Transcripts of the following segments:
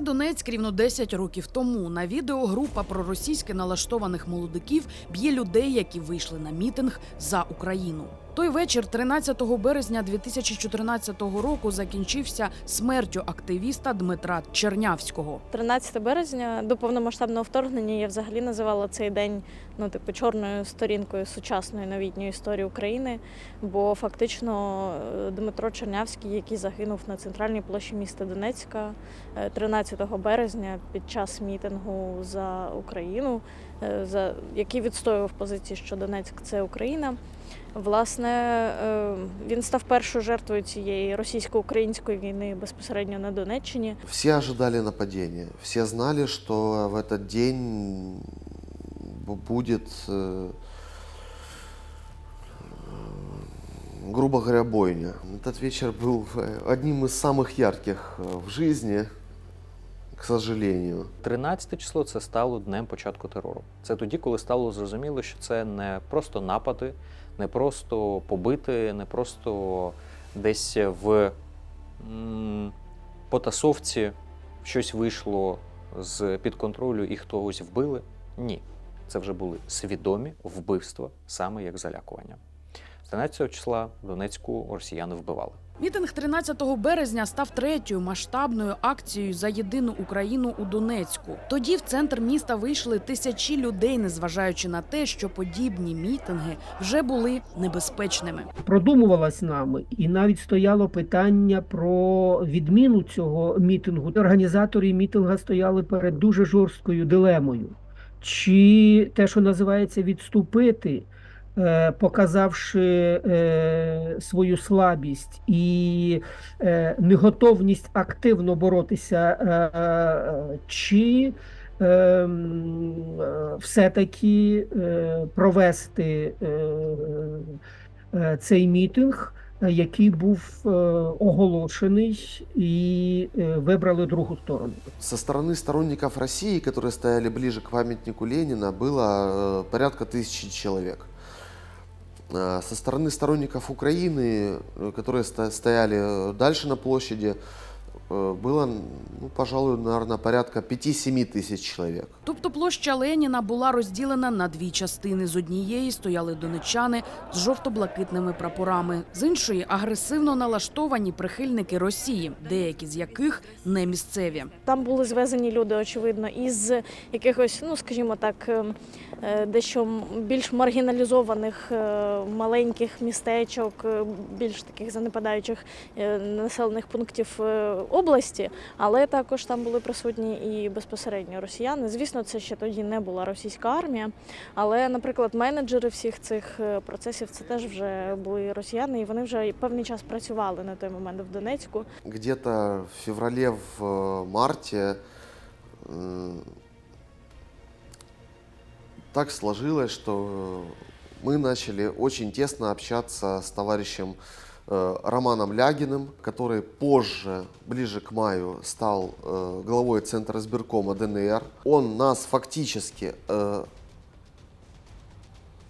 Донецьк рівно 10 років тому. На відео група проросійськи налаштованих молодиків б'є людей, які вийшли на мітинг за Україну. Той вечір, 13 березня 2014 року, закінчився смертю активіста Дмитра Чернявського. 13 березня до повномасштабного вторгнення я взагалі називала цей день ну, типу, чорною сторінкою сучасної новітньої історії України. Бо фактично е, Дмитро Чернявський, який загинув на центральній площі міста Донецька е, 13 березня під час мітингу за Україну, е, за який відстоював позиції, що Донецьк це Україна. Власне, е, він став першою жертвою цієї російсько-української війни безпосередньо на Донеччині. Все ожидали нападения. Все знали, что в этот день б- будет, э, э, грубо говоря, бойня. Этот вечер был э, одним из самых ярких э, в жизни, к сожалению. 13 число це стало днем початку терору. Це тоді, коли стало зрозуміло, що це не просто напади, не просто побити, не просто десь в м, потасовці щось вийшло з під контролю і хтось вбили. Ні, це вже були свідомі вбивства, саме як залякування. 13 числа Донецьку росіяни вбивали. Мітинг 13 березня став третьою масштабною акцією за єдину Україну у Донецьку. Тоді в центр міста вийшли тисячі людей, незважаючи на те, що подібні мітинги вже були небезпечними. продумувалась нами, і навіть стояло питання про відміну цього мітингу. Організатори мітинга стояли перед дуже жорсткою дилемою. Чи те, що називається відступити, показавши е, свою слабість і е, неготовність активно боротися, е, е, чи е, м, е, все-таки е, провести е, е, цей мітинг, е, який був е, оголошений, і е, вибрали другу сторону. Со стороны сторонников России, которые стояли ближе к памятнику Ленина, было э, порядка тысячи человек. А Со стороны сторонников Украины, э, которые сто- стояли э, дальше на площади, э, было, ну, пожалуй, наверное, порядка 5-7 тысяч человек. Тобто площа Леніна була розділена на дві частини. З однієї стояли донечани з жовто-блакитними прапорами, з іншої агресивно налаштовані прихильники Росії, деякі з яких не місцеві. Там були звезені люди, очевидно, із якихось, ну скажімо так, е, е, дещо м- більш маргіналізованих е, маленьких містечок, е, більш таких занепадаючих е, населених пунктів е, області, але також там були присутні і безпосередньо росіяни. Звісно, це ще тоді не була російська армія, але, наприклад, менеджери всіх цих е, процесів це теж вже були росіяни, і вони вже певний час працювали на той момент в Донецьку. Где-то в феврале, в э, марте э, так сложилось, что мы начали очень тесно общаться с товарищем э, Романом Лягиным, который позже, ближе к маю, стал э, главой Центра избиркома ДНР. Он нас фактически э,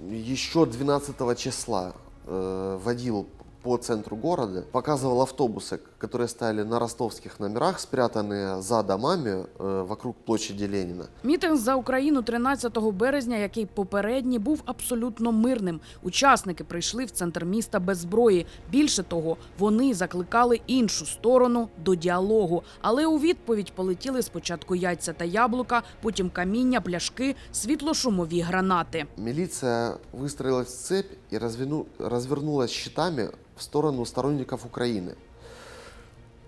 еще 12 числа э, водил по центру города, показывал автобусы, которые стояли на ростовских номерах, спрятанные за домами э, вокруг площади Ленина. Мітинг за Україну 13 березня, який попередній був абсолютно мирним. Учасники прийшли в центр міста без зброї. Більше того, вони закликали іншу сторону до діалогу. Але у відповідь полетіли спочатку яйця та яблука, потім каміння, пляшки, світлошумові гранати. Милиция выстроилась в цепь и разверну- развернулась щитами в сторону сторонников Украины.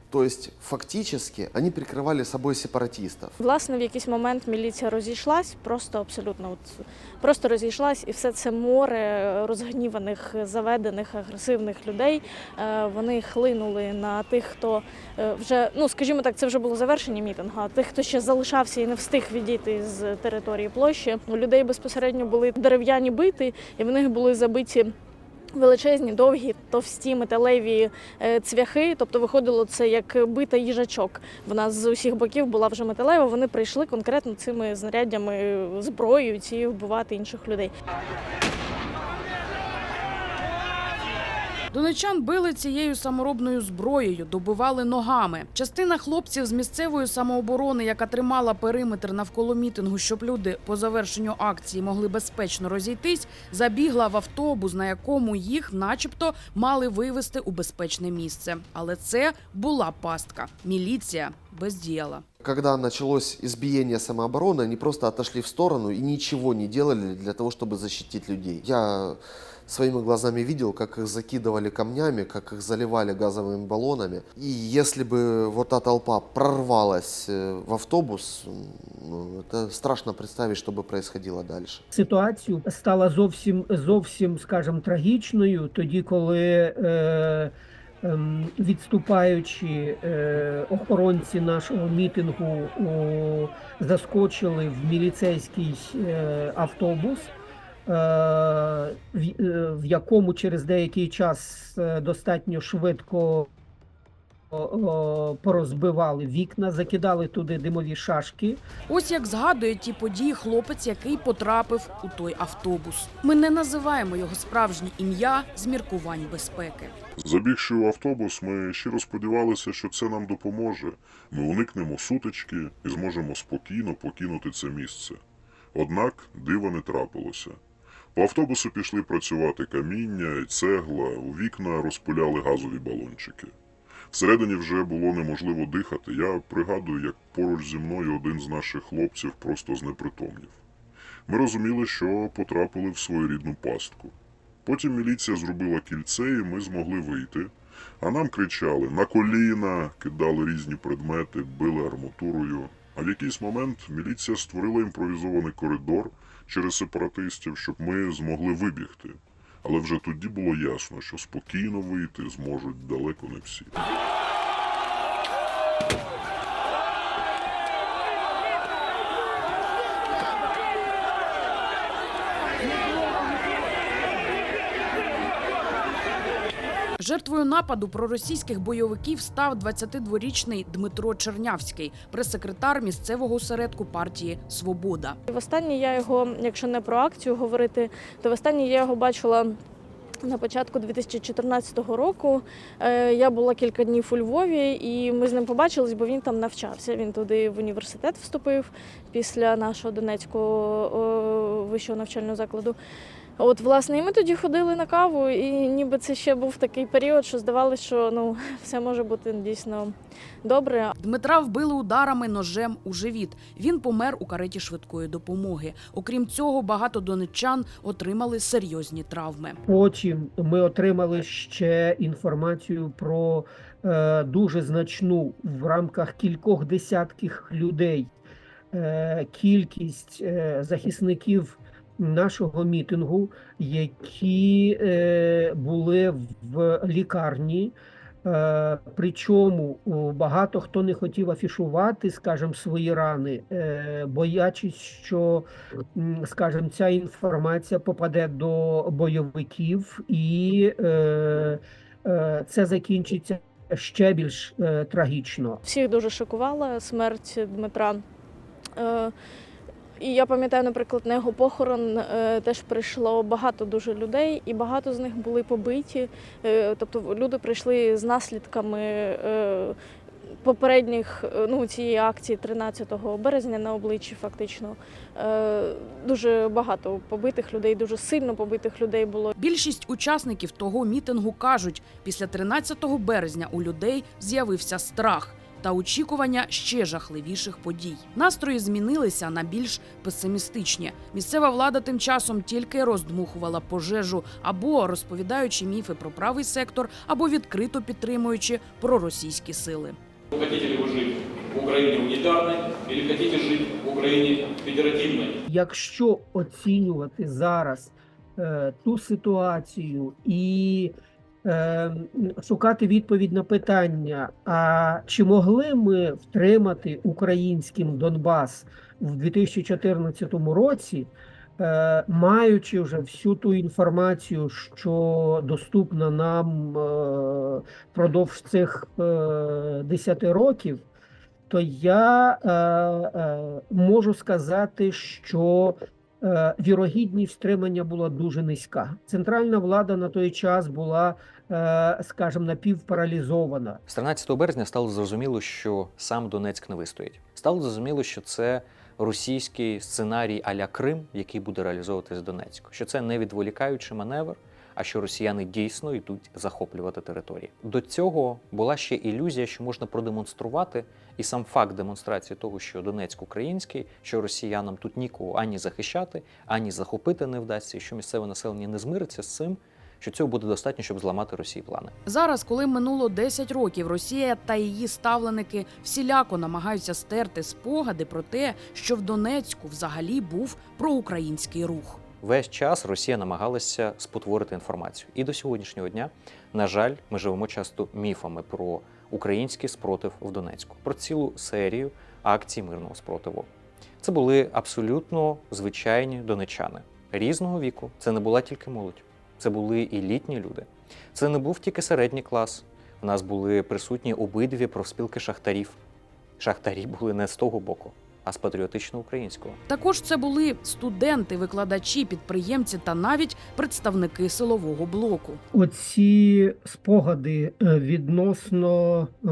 То есть фактически они прикрывали собой сепаратистов. Власне, в якийсь момент міліція розійшлась, просто абсолютно от, просто розійшлась, і все це море розгніваних, заведених, агресивних людей. е, Вони хлинули на тих, хто е, вже, ну скажімо так, це вже було завершення мітингу, а тих, хто ще залишався і не встиг відійти з території площі. У людей безпосередньо були дерев'яні бити, і в них були забиті. Величезні, довгі, товсті металеві е, цвяхи, тобто виходило це як бита їжачок. Вона з усіх боків була вже металева. Вони прийшли конкретно цими знаряддями, зброєю цією вбивати інших людей. Донечан били цією саморобною зброєю, добивали ногами. Частина хлопців з місцевої самооборони, яка тримала периметр навколо мітингу, щоб люди по завершенню акції могли безпечно розійтись, забігла в автобус, на якому їх, начебто, мали вивезти у безпечне місце. Але це була пастка. Міліція бездіяла. Когда началось избиение самообороны, они просто отошли в сторону и ничего не делали для того, чтобы защитить людей. Я своими глазами видел, как их закидывали камнями, как их заливали газовыми баллонами. И если бы вот та толпа прорвалась э, в автобус, м, ну, это страшно представить, что бы происходило дальше. Ситуацію стала зовсім зовсім, скажімо, трагічною тоді, коли е, ем, відступаючі е, охоронці нашого мітингу заскочили в міліцейський е, автобус. е, В, якому через деякий час достатньо швидко порозбивали вікна, закидали туди димові шашки. Ось як згадує ті події хлопець, який потрапив у той автобус. Ми не називаємо його справжнє ім'я з міркувань безпеки. Забігши у автобус, ми щиро сподівалися, що це нам допоможе. Ми уникнемо сутички і зможемо спокійно покинути це місце. Однак дива не трапилося. По автобусу пішли працювати каміння і цегла, у вікна розпиляли газові балончики. Всередині вже було неможливо дихати. Я пригадую, як поруч зі мною один з наших хлопців просто знепритомнів. Ми розуміли, що потрапили в своєрідну пастку. Потім міліція зробила кільце, і ми змогли вийти. А нам кричали на коліна, кидали різні предмети, били арматурою. А в якийсь момент міліція створила імпровізований коридор через сепаратистів, щоб ми змогли вибігти. Але вже тоді було ясно, що спокійно вийти зможуть далеко не всі. Жертвою нападу проросійських бойовиків став 22-річний Дмитро Чернявський, прес-секретар місцевого осередку партії Свобода. Востаннє я його, якщо не про акцію говорити, то востаннє я його бачила. На початку 2014 року Е, я була кілька днів у Львові, і ми з ним побачились, бо він там навчався. Він туди в університет вступив після нашого Донецького вищого навчального закладу. От, власне, і ми тоді ходили на каву, і ніби це ще був такий період, що здавалося, що ну все може бути дійсно добре. Дмитра вбили ударами ножем у живіт. Він помер у кареті швидкої допомоги. Окрім цього, багато донеччан отримали серйозні травми. Потім ми отримали ще інформацію про е, дуже значну в рамках кількох десятків людей е, кількість е, захисників нашого мітингу, які е, були в лікарні. Е, Причому багато хто не хотів афішувати, скажімо, свої рани, е, боячись, що скажімо, ця інформація попаде до бойовиків, і е, це закінчиться ще більш трагічно. Всіх дуже шокувала смерть Дмитра. І я пам'ятаю, наприклад, на його похорон е, теж прийшло багато дуже людей, і багато з них були побиті. Е, Тобто люди прийшли з наслідками е, попередніх ну, цієї акції 13 березня на обличчі, фактично. Дуже багато побитих людей, дуже сильно побитих людей було. Більшість учасників того мітингу кажуть, після 13 березня у людей з'явився страх. Та очікування ще жахливіших подій. Настрої змінилися на більш песимістичні. Місцева влада тим часом тільки роздмухувала пожежу або розповідаючи міфи про правий сектор, або відкрито підтримуючи проросійські сили. Хотите ли вы жить в Украине унитарной или хотите жить в Украине федеративной? Якщо оцінювати зараз е, ту ситуацію і шукати відповідь на питання, а чи могли ми втримати українським Донбас в 2014 році, е, маючи вже всю ту інформацію, що доступна нам е, впродовж цих е, 10 років, то я е, е, можу сказати, що е, вірогідність стримання була дуже низька. Центральна влада на той час була е, скажімо, напівпаралізована. З 13 березня стало зрозуміло, що сам Донецьк не вистоїть. Стало зрозуміло, що це російський сценарій а-ля Крим, який буде реалізовуватись в Донецьку. Що це не відволікаючий маневр, а що росіяни дійсно йдуть захоплювати території. До цього була ще ілюзія, що можна продемонструвати, і сам факт демонстрації того, що Донецьк український, що росіянам тут нікого ані захищати, ані захопити не вдасться, і що місцеве населення не змириться з цим. Що цього буде достатньо, щоб зламати Росії плани. Зараз, коли минуло 10 років, Росія та її ставленики всіляко намагаються стерти спогади про те, що в Донецьку взагалі був проукраїнський рух. Весь час Росія намагалася спотворити інформацію. І до сьогоднішнього дня, на жаль, ми живемо часто міфами про український спротив в Донецьку, про цілу серію акцій мирного спротиву. Це були абсолютно звичайні донечани різного віку. Це не була тільки молодь, це були і літні люди. Це не був тільки середній клас. У нас були присутні обидві профспілки шахтарів. Шахтарі були не з того боку, а з патріотично-українського. Також це були студенти, викладачі, підприємці та навіть представники силового блоку. Оці спогади е, відносно е,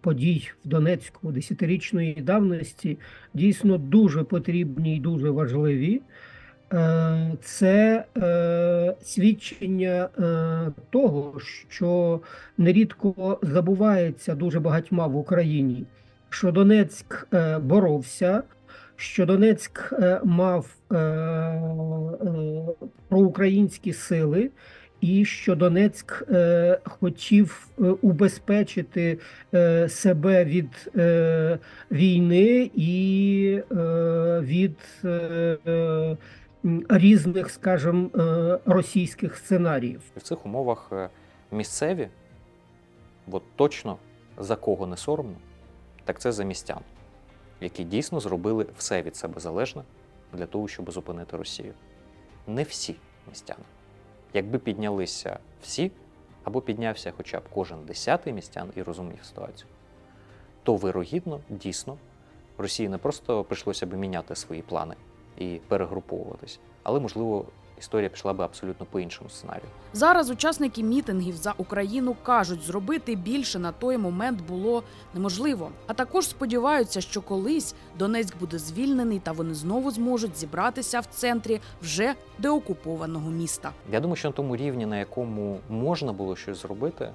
подій в Донецьку десятирічної давності дійсно дуже потрібні і дуже важливі. Е, Це е, свідчення е, того, що нерідко забувається дуже багатьма в Україні, що Донецьк боровся, що Донецьк мав проукраїнські сили, і що Донецьк е, хотів е, убезпечити е, себе від е, війни і е, від різних, скажімо, е, російських сценаріїв. В цих умовах е, місцеві, от точно за кого не соромно, так це за містян, які дійсно зробили все від себе залежне для того, щоб зупинити Росію. Не всі містяни. Якби піднялися всі, або піднявся хоча б кожен десятий містян і розумів ситуацію, то вирогідно, дійсно, Росії не просто прийшлося б міняти свої плани і перегруповуватись, але, можливо, історія пішла би абсолютно по іншому сценарію. Зараз учасники мітингів за Україну кажуть, зробити більше на той момент було неможливо. А також сподіваються, що колись Донецьк буде звільнений та вони знову зможуть зібратися в центрі вже деокупованого міста. Я думаю, що на тому рівні, на якому можна було щось зробити,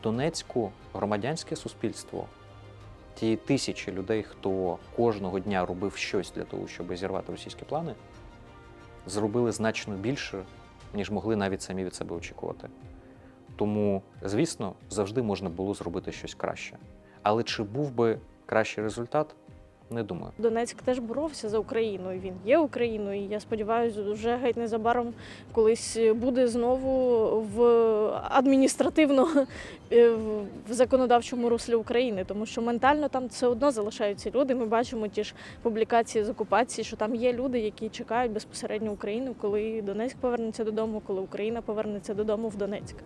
в Донецьку громадянське суспільство, ті тисячі людей, хто кожного дня робив щось для того, щоб зірвати російські плани, зробили значно більше, ніж могли навіть самі від себе очікувати. Тому, звісно, завжди можна було зробити щось краще. Але чи був би кращий результат, не думаю. Донецьк теж боровся за Україну. Він є Україною. І я сподіваюся, вже геть незабаром колись буде знову в адміністративно е, в законодавчому руслі України, тому що ментально там все одно залишаються люди. Ми бачимо ті ж публікації з окупації, що там є люди, які чекають безпосередньо Україну, коли Донецьк повернеться додому, коли Україна повернеться додому в Донецьк.